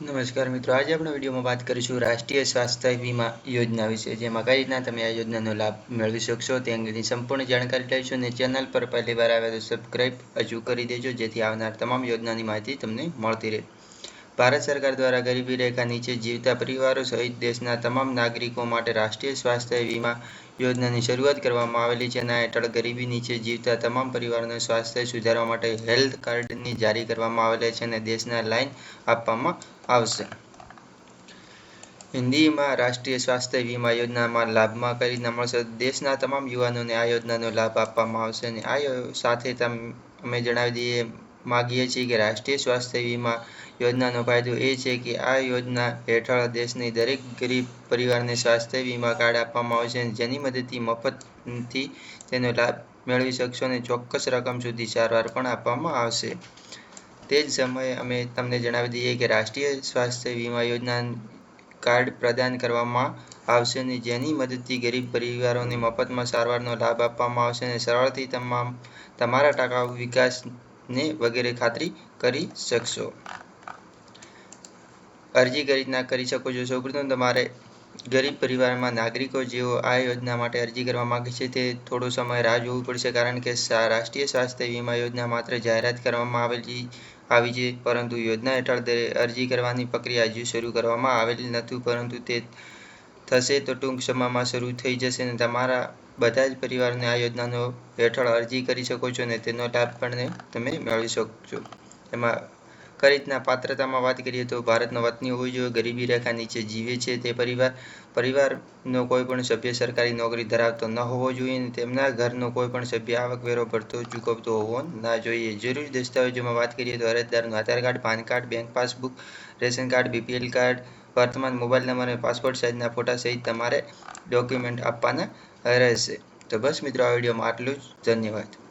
નમસ્કાર મિત્રો. આજે આપણે વિડીયોમાં વાત કરીશું રાષ્ટ્રીય સ્વાસ્થ્ય વીમા યોજના વિશે, જેમાં કઈ રીતના તમે આ યોજનાનો લાભ મેળવી શકશો તે અંગેની સંપૂર્ણ જાણકારી લઈશું અને ચેનલ પર પહેલી વાર આવે તો સબસ્ક્રાઈબ હજુ કરી દેજો, જેથી આવનાર તમામ યોજનાની માહિતી તમને મળતી રહે. ભારત સરકાર દ્વારા ગરીબી રેખા નીચે જીવતા પરિવારો સહિત દેશના તમામ નાગરિકો માટે રાષ્ટ્રીય સ્વાસ્થ્ય વીમા યોજનાની શરૂઆત કરવામાં આવેલી છે. જેના હેઠળ ગરીબી નીચે જીવતા તમામ પરિવારોનું સ્વાસ્થ્ય સુધારવા માટે હેલ્થ કાર્ડની જારી કરવામાં આવેલા છે અને દેશના લાઇન આપવામાં આવશે. હિન્દીમાં રાષ્ટ્રીય સ્વાસ્થ્ય વીમા યોજનામાં લાભમાં કરીને મળશે. દેશના તમામ યુવાનોને આ યોજનાનો લાભ આપવામાં આવશે અને આ સાથે અમે જણાવી દઈએ, માગીએ છીએ કે રાષ્ટ્રીય સ્વાસ્થ્ય વીમા યોજનાનો ફાયદો એ છે કે આ યોજના હેઠળ દેશની દરેક ગરીબ પરિવારને સ્વાસ્થ્ય વીમા કાર્ડ આપવામાં આવશે જેની મદદથી મફતથી તેનો લાભ મેળવી શકશો અને ચોક્કસ રકમ સુધી સારવાર પણ આપવામાં આવશે. તે જ સમયે અમે તમને જણાવી દઈએ કે રાષ્ટ્રીય સ્વાસ્થ્ય વીમા યોજના કાર્ડ પ્રદાન કરવામાં આવશે અને જેની મદદથી ગરીબ પરિવારોને મફતમાં સારવારનો લાભ આપવામાં આવશે અને સરળથી તમામ તમારા ટકાઉ વિકાસને વગેરે ખાતરી કરી શકશો. અરજી કરી રીતના કરી શકો છો? સૌપ્રથમ તમારે ગરીબ પરિવારમાં નાગરિકો જેઓ આ યોજના માટે અરજી કરવા માગે છે, તે થોડો સમય રાહ જોવું પડશે કારણ કે રાષ્ટ્રીય સ્વાસ્થ્ય વીમા યોજના માત્ર જાહેરાત કરવામાં આવેલી, આવી છે, પરંતુ યોજના હેઠળ અરજી કરવાની પ્રક્રિયા હજુ શરૂ કરવામાં આવેલી નથી, પરંતુ તે થશે તો ટૂંક સમયમાં શરૂ થઈ જશે અને તમારા બધા જ પરિવારને આ યોજનાનો હેઠળ અરજી કરી શકો છો અને તેનો લાભ પણ તમે મેળવી શકશો એમાં કઈ રીતના પાત્રતામાં વાત કરીએ તો ભારતનો વતની હોવી જોઈએ, ગરીબી રેખા નીચે જીવે છે. તે પરિવાર, પરિવારનો કોઈ પણ સભ્ય સરકારી નોકરી ધરાવતો ન હોવો જોઈએ અને તેમના ઘરનો કોઈ પણ સભ્ય આવકવેરો ભરતો, ચૂકવતો હોવો ના જોઈએ. જરૂરી દસ્તાવેજોમાં વાત કરીએ તો અરજદારનું Aadhaar card, PAN card, bank passbook, ration card, BPL card, વર્તમાન મોબાઈલ નંબર અને પાસપોર્ટ સાઇઝના ફોટા સહિત તમારે ડોક્યુમેન્ટ આપવાના રહેશે. તો બસ મિત્રો, આ વિડીયોમાં આટલું જ. ધન્યવાદ.